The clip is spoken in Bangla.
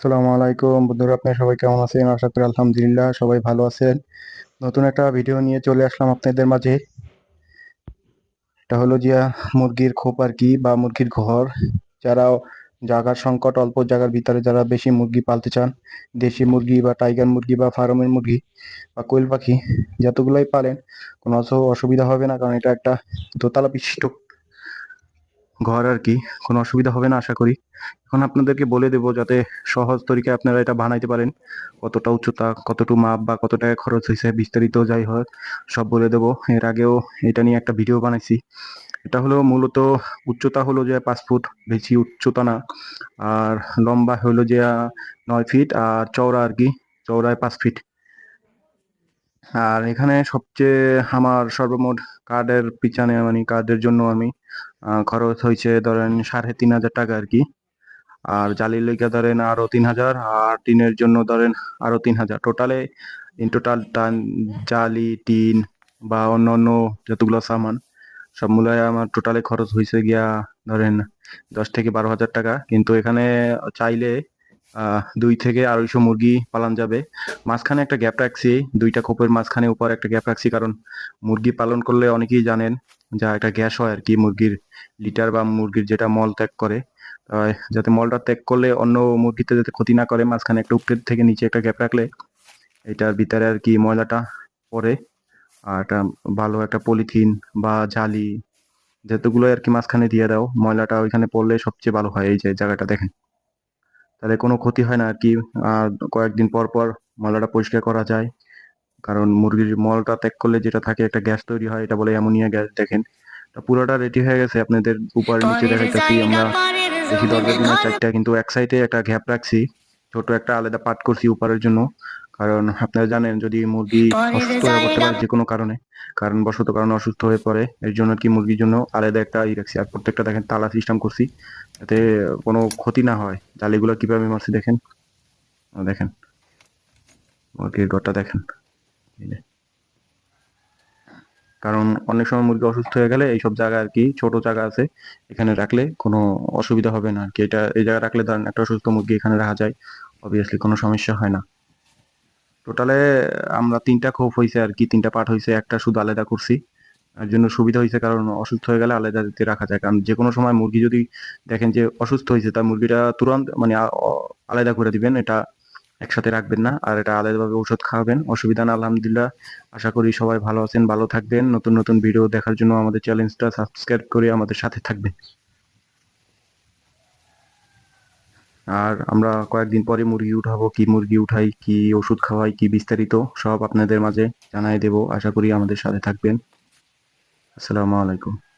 আসসালামু আলাইকুম। বন্ধুরা, আপনারা সবাই কেমন আছেন? আশা করি আলহামদুলিল্লাহ সবাই ভালো আছেন। নতুন একটা ভিডিও নিয়ে চলে আসলাম আপনাদের মাঝে। এটা হলো যে মুরগির খোপ আর কি, বা মুরগির ঘর। যারা জায়গার সংকট, অল্প জায়গার ভিতরে যারা বেশি মুরগি পালতে চান, দেশি মুরগি বা টাইগার মুরগি বা ফার্মের মুরগি বা কোয়েল পাখি, যতগুলোই পালেন, কোনো অসু- অসুবিধা হবে না, কারণ এটা একটা দোতলা বিশিষ্ট ঘর আর কি, কোনো অসুবিধা হবে না আশা করি। এখন আপনাদেরকে বলে দেবো যাতে সহজ তরিকায় আপনারা এটা বানাইতে পারেন। কতটা উচ্চতা, কতটুকু মাপ বা কত টাকা খরচ হয়েছে, বিস্তারিত যাই হয় সব বলে দেবো। এর আগেও এটা নিয়ে একটা ভিডিও বানাইছি। এটা হলো মূলত উচ্চতা হলো যে পাঁচ ফুট, বেশি উচ্চতা না। আর লম্বা হলো যে নয় ফিট, আর চওড়া আর কি, চওড়ায় পাঁচ ফিট। আর এখানে সবচেয়ে আমার সর্বমোট কার্ডের পিছনে মানে কার্ডের জন্য আমি খরচ হয়েছে ধরেন সাড়ে তিন হাজার টাকা আর কি। আর জালির লেগে ধরেন আরও তিন হাজার, আর টিনের জন্য ধরেন আরও তিন হাজার। টোটালে ইন টোটাল জালি, টিন বা অন্য অন্য যতগুলো সামান, সব মিলায় আমার টোটালে খরচ হয়েছে গিয়া ধরেন দশ থেকে বারো হাজার টাকা। কিন্তু এখানে চাইলে দুই থেকে আড়াইশো মুরগি পালন যাবে। মাঝখানে একটা গ্যাপ রাখছি, দুইটা খোপের মাঝখানে উপর একটা গ্যাপ রাখছি, কারণ মুরগি পালন করলে অনেকেই জানেন যা একটা গ্যাস হয় আর কি, মুরগির লিটার বা মুরগির যেটা মল ত্যাগ করে। যাতে মলটা ত্যাগ করলে অন্য মুরগিতে যাতে ক্ষতি না করে, মাঝখানে একটা উপরের থেকে নিচে একটা গ্যাপ রাখলে এটার ভিতরে আর কি ময়লাটা পড়ে। আর একটা ভালো একটা পলিথিন বা জালি যেতগুলো আর কি মাঝখানে দিয়ে দাও, ময়লাটা ওইখানে পড়লে সবচেয়ে ভালো হয়, এই যে জায়গাটা দেখেন। তাহলে কোনো ক্ষতি হয় না আর কি। আর কয়েকদিন পর পর ময়লাটা পরিষ্কার করা যায়। কারণ মুরগির মলটা ত্যাগ করলে যেটা থাকে একটা গ্যাস তৈরি হয় এটা বলে অ্যামোনিয়া গ্যাস দেখেন। তা পুরোটা রেডি হয়ে গেছে আপনাদের উপর নিচে দেখাইতেছি আমরা। দেখি দরজা জন্য চারটা কিন্তু এক সাইডে একটা ঘ্যাপ রাখছি। ছোট একটা আলাদা পাট করছি উপরের জন্য। কারণ আপনারা জানেন যদি মুরগি অসুস্থ হয়ে পড়তে পারে যে কোনো কারণে কারণ বশত কারণে অসুস্থ হয়ে পড়ে এর জন্য কি মুরগির জন্য আলাদা একটা ই রাখছি। আর প্রত্যেকটা দেখেন তালা সিস্টেম করছি যাতে কোনো ক্ষতি না হয়। জালিগুলো কীভাবে মারছি দেখেন? দেখেন। মুরগির ঘরটা দেখেন। কারণ অনেক সময় মুরগি অসুস্থ হয়ে গেলে এইসব জায়গা আর কি ছোট জায়গা আছে এখানে রাখলে কোনো অসুবিধা হবে না আর কি। এটা এই জায়গায় রাখলে ধরেন একটা অসুস্থ মুরগি এখানে রাখা যায় অবভিয়াসলি কোনো সমস্যা হয় না। টোটালে আমরা তিনটা খোপ হয়েছে আর কি, তিনটা পার্ট হয়েছে একটা শুধু আলাদা করছি। এর জন্য সুবিধা হয়েছে কারণ অসুস্থ হয়ে গেলে আলাদা দিতে রাখা যায়। কারণ যে কোনো সময় মুরগি যদি দেখেন যে অসুস্থ হয়েছে তার মুরগিটা তুরন্ত মানে আলাদা করে দিবেন। এটা একসাথে রাখবেন না, আর এটা আলাদাভাবে ওষুধ খাওয়াবেন। অসুবিধা না, আলহামদুলিল্লাহ। আশা করি সবাই ভালো আছেন, ভালো থাকবেন। নতুন নতুন ভিডিও দেখার জন্য আমাদের চ্যানেলটা সাবস্ক্রাইব করে আমাদের সাথে থাকবেন। আর আমরা কয়েকদিন পরে মুরগি উঠাবো, কি মুরগি উঠাই, কি ওষুধ খাওয়াই, কি বিস্তারিত সব আপনাদের মাঝে জানাই দেব। আশা করি আমাদের সাথে থাকবেন। আসসালামু আলাইকুম।